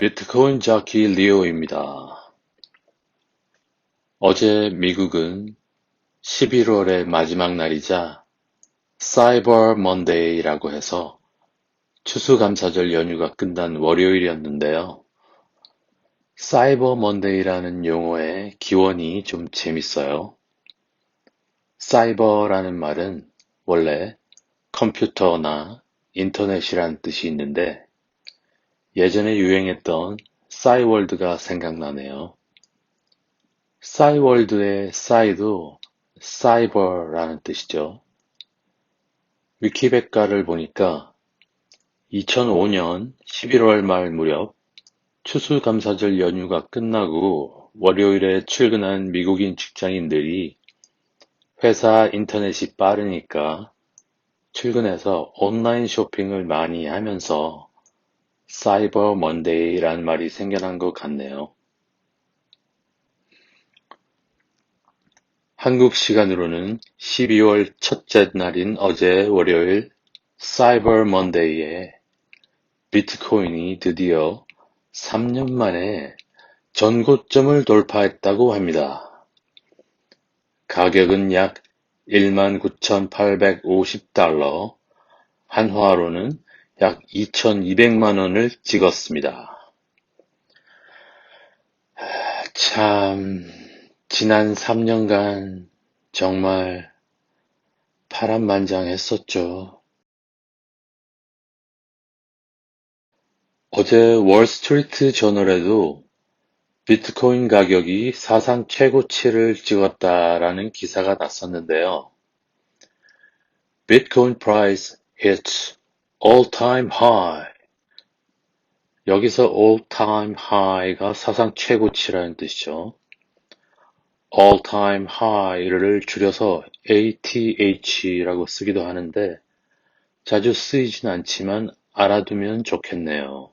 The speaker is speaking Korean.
비트코인 자키 리오입니다. 어제 미국은 11월의 마지막 날이자 사이버 먼데이라고 해서 추수감사절 연휴가 끝난 월요일이었는데요. 사이버 먼데이라는 용어의 기원이 좀 재밌어요. 사이버라는 말은 원래 컴퓨터나 인터넷이란 뜻이 있는데 예전에 유행했던 싸이월드가 생각나네요. 싸이월드의 싸이도 사이버라는 뜻이죠. 위키백과를 보니까 2005년 11월 말 무렵 추수감사절 연휴가 끝나고 월요일에 출근한 미국인 직장인들이 회사 인터넷이 빠르니까 출근해서 온라인 쇼핑을 많이 하면서 사이버 먼데이란 말이 생겨난 것 같네요. 한국 시간으로는 12월 첫째 날인 어제 월요일 사이버 먼데이에 비트코인이 드디어 3년 만에 전고점을 돌파했다고 합니다. 가격은 약 19,850달러, 한화로는 약 2,200만 원을 찍었습니다. 참, 지난 3년간 정말 파란만장했었죠. 어제 월스트리트 저널에도 비트코인 가격이 사상 최고치를 찍었다라는 기사가 났었는데요. Bitcoin price hits all-time high. 여기서 all-time high가 사상 최고치라는 뜻이죠. all-time high를 줄여서 ATH라고 쓰기도 하는데 자주 쓰이진 않지만 알아두면 좋겠네요.